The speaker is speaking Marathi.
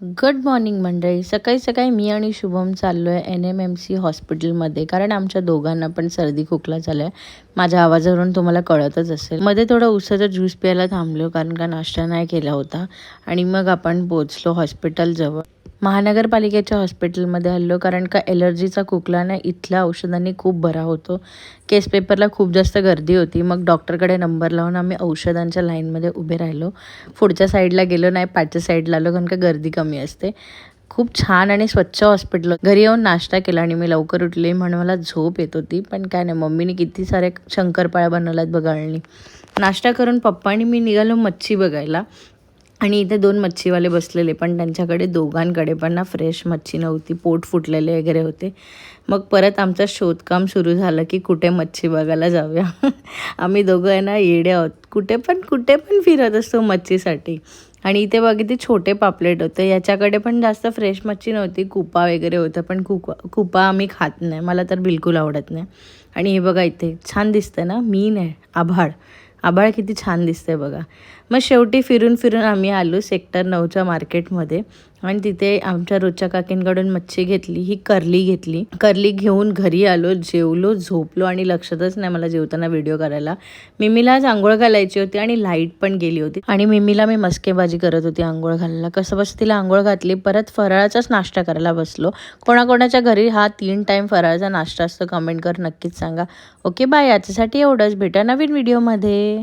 गुड मॉर्निंग मंडळी. सकाळी सकाळी मी आणि शुभम चाललो आहे एन एम एम सी हॉस्पिटलमध्ये कारण आमच्या दोघांना पण सर्दी खोकला झाला आहे माझ्या आवाजावरून तुम्हाला कळतच असेल. मध्ये थोडं उसाचा ज्यूस प्यायला थांबलो कारण का नाश्ता नाही केला होता. आणि मग आपण पोचलो हॉस्पिटलजवळ महानगरपालिकेच्या हॉस्पिटलमध्ये हल्लो कारण का एलर्जीचा खोकला ना इथल्या औषधांनी खूप बरा होतो. केस पेपरला खूप जास्त गर्दी होती. मग डॉक्टरकडे नंबर लावून आम्ही औषधांच्या लाईनमध्ये उभे राहिलो. पुढच्या साईडला गेलो नाही पाठच्या साईडला आलो कारण का गर्दी कमी असते. खूप छान आणि स्वच्छ हॉस्पिटल. घरी येऊन नाश्ता केला आणि मी लवकर उठले म्हणून मला झोप येत होती. पण काय नाही मम्मीने किती साऱ्या शंकरपाळ्या बनवल्यात बघाळणी नाश्ता करून पप्पा आणि मी निघालो मच्छी बघायला. आणि इथे दोन मच्छीवाले बसलेले पण त्यांच्याकडे दोघांकडे पण ना फ्रेश मच्छी नव्हती. पोट फुटलेले वगैरे होते. मग परत आमचं शोधकाम सुरू झालं की कुठे मच्छी बघायला जाऊया. आम्ही दोघं आहे ना येडे आहोत. कुठे पण कुठे पण फिरत असतो मच्छीसाठी. आणि इथे बघितले छोटे पापलेट होते. याच्याकडे पण जास्त फ्रेश मच्छी नव्हती. कुपा वगैरे होतं पण कुपा कुपा आम्ही खात नाही. मला तर बिलकुल आवडत नाही. आणि हे बघा इथे छान दिसतं ना? मीन आहे. आभाळ. आभाळ किती छान दिसतंय बघा. मग शेवटी फिरून फिरून आम्ही आलो सेक्टर नऊच्या मार्केटमध्ये. आणि तिथे आमच्या रोजच्या काकींकडून मच्छी घेतली ही करली घेतली. करली घेऊन घरी आलो जेवलो झोपलो आणि लक्षातच नाही मला जेवताना व्हिडिओ करायला. मिमीला आज आंघोळ घालायची होती आणि लाइट पण गेली होती. आणि मिमीला मी मस्केबाजी करत होती आंघोळ घालायला. कसं बस तिला आंघोळ घातली परत फराळाचाच नाश्ता करायला बसलो. कोणाकोणाच्या घरी हा तीन टाईम फराळाचा नाश्ता असतो कमेंट कर नक्कीच सांगा. ओके बाय याच्यासाठी एवढंच. भेटा नवीन व्हिडिओमध्ये